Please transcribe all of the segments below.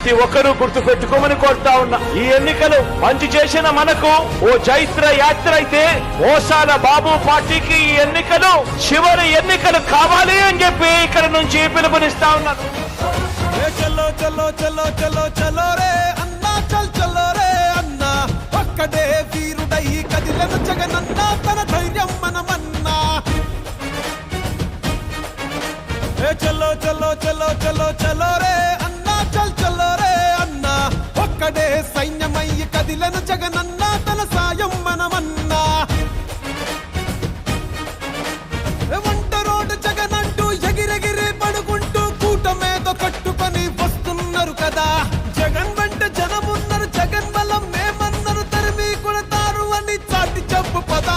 ప్రతి ఒక్కరూ గుర్తు పెట్టుకోమని కోరుతా ఉన్నా. ఈ ఎన్నికలు మంచి చేసిన మనకు ఓ చైత్ర యాత్ర అయితే మోసాల బాబు పార్టీకి ఈ ఎన్నికలు చివరి ఎన్నికలు కావాలి అని చెప్పి ఇక్కడ నుంచి పిలుపునిస్తా ఉన్నాను ఏ చలో చలో చలో చలో చలో రే అన్నా చల్ చలో రే అన్నా. ఒక్కడే వీరుడై కదిలను జగనన్నా తన ధైర్యం మనమన్నా. చలో చలో చలో చలో చలో రే కదిలను జగనన్న తన సాయం మనమన్నా. వంట రోడ్డు జగనంటూ ఎగిరెగిరి పడుకుంటూ కూటమేదో కట్టుకొని వస్తున్నారు కదా. జగన్ వెంట జనమున్నారు జగన్ బలం మేమన్నారు తరిమి కొడతారు అని చాటి చెప్పు పదా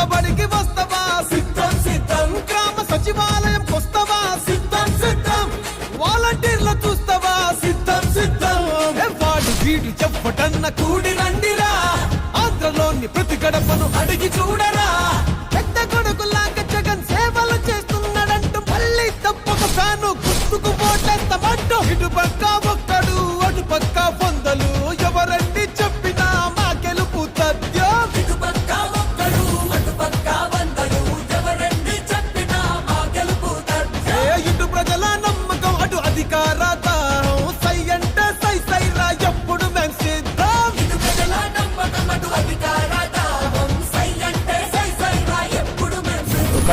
ప్రభుత్వ బడికి వస్తవా? సిద్ధం సిద్ధం. గ్రామ సచివాలయం కొస్తవా సిద్ధం సిద్ధం. వాలంటీర్ల చూస్తవా? సిద్ధం సిద్ధం. వాడు వీడు చెప్పటన్న కూడి రండిరా. ఆంధ్రలోని ప్రతి గడపను అడిగి చూడరా. పెద్ద కొడుకులాగా జగన్ సేవలు చేస్తున్నాడంటూ మళ్ళీ తప్పక ఫ్యాను గుర్తుకు పోటెత్తమంటూ ఇటు పక్క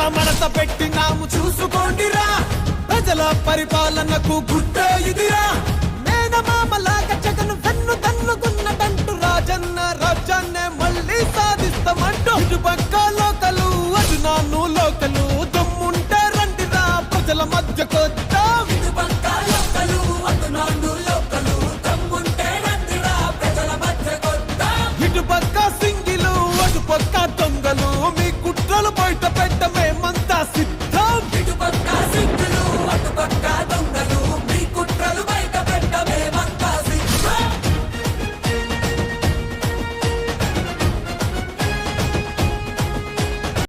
మడత మడత పెట్టినాము చూసుకోండిరా. ప్రజల పరిపాలనకు గుట్ట ఇదిరా. మేనమామలాగా జగన్ వెన్ను తన్నుకున్నదంటూ రాజన్న రాజ్యాన్నే మళ్ళీ సాధిస్తామంటూ ఇటుపక్క లోకలు అటు నాన్ను లోకలు దమ్ముంటే రండిరా ప్రజల మధ్యకొచ్చా ఇటుపక్క లోకలు అటు నాన్ను లోకలు దమ్ముంటే రండిరా ప్రజల మధ్యకొచ్చా ఇటుపక్క సింగిలు అటుపక్క దొంగలు మీ కుట్రలు బయట పెట్టమే.